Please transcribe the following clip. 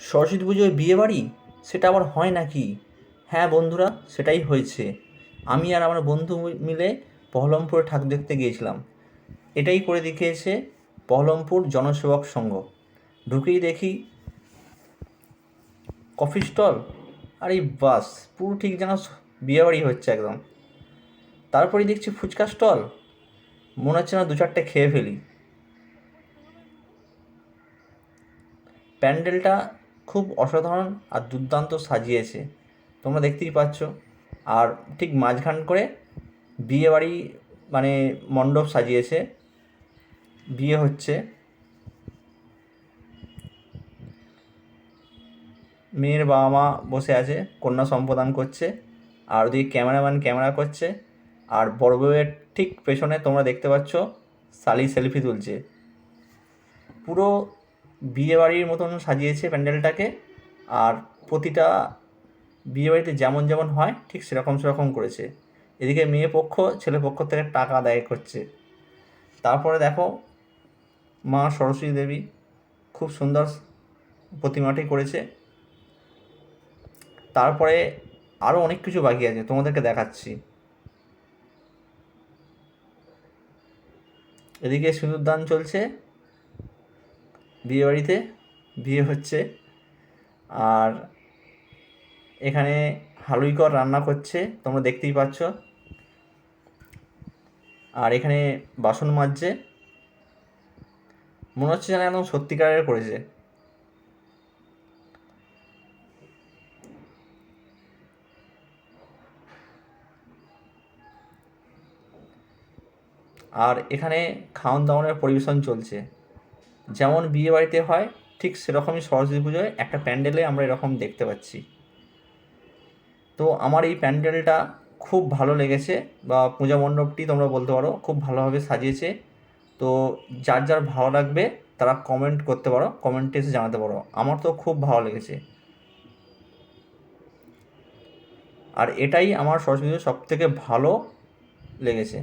সরস্বতী পুজোয় বিয়ে বাড়ি? সেটা আবার হয় নাকি? হ্যাঁ বন্ধুরা, সেটাই হয়েছে। আমি আর আমার বন্ধু মিলে পহলমপুরে ঠাকুর দেখতে গিয়েছিলাম। এটাই করে দেখিয়েছে পহলমপুর জনসেবক সংঘ। ঢুকেই দেখি কফি স্টল। আর এই বাস, পুরো ঠিক যেন বিয়েবাড়ি হচ্ছে একদম। তারপরে দেখছি ফুচকা স্টল। মনে হচ্ছে না দু চারটে খেয়ে ফেলি। প্যান্ডেলটা খুব অসাধারণ আর দুর্দান্ত সাজিয়েছে। তোমরা দেখতেই পাচ্ছ। আর ঠিক মাঝখান করে বিয়েবাড়ি মানে মণ্ডপ সাজিয়েছে। বিয়ে হচ্ছে মেয়ের বাবা মা বসে আছে, কন্যা সম্প্রদান করছে, আর ওদিকে ক্যামেরাম্যান ক্যামেরা করছে, আর বড় বউয়ের ঠিক পেছনে তোমরা দেখতে পাচ্ছ, শালি সেলফি তুলছে। পুরো বিয়েবাড়ির মতন সাজিয়েছে প্যান্ডেলটাকে, আর প্রতিটা বিয়েবাড়িতে যেমন যেমন হয়, ঠিক সেরকম সেরকম করেছে। এদিকে মেয়ে পক্ষ, ছেলে পক্ষ থেকে টাকা আদায় করছে। তারপরে দেখো, মা সরস্বতী দেবী খুব সুন্দর প্রতিমাটি করেছে। তারপরে আরও অনেক কিছু বাকি আছে, তোমাদেরকে দেখাচ্ছি। এদিকে সিঁদুরদান চলছে। বিয়ে বাড়িতে বিয়ে হচ্ছে। আর এখানে হালুইকর রান্না করছে, তোমরা দেখতেই পাচ্ছ। আর এখানে বাসন মাজছে। মনে হচ্ছে যেন একদম সত্যিকারের করেছে। আর এখানে খাওয়ান দাওয়ানের পরিবেশন চলছে। যেমন বিয়ে বাড়িতে হয়, ঠিক সেরকমই সরস্বতী পুজোয় একটা প্যান্ডেলে আমরা এরকম দেখতে পাচ্ছি। তো আমার এই প্যান্ডেলটা খুব ভালো লেগেছে বা পূজা মণ্ডপটি তোমরা বলতে পারো খুব ভালোভাবে সাজিয়েছে। তো যার যার ভালো লাগবে তারা কমেন্ট করতে পারো কমেন্টে এসে জানাতে পারো। আমার তো খুব ভালো লেগেছে। আর এটাই আমার সরস্বতী পুজো সব থেকে ভালো লেগেছে।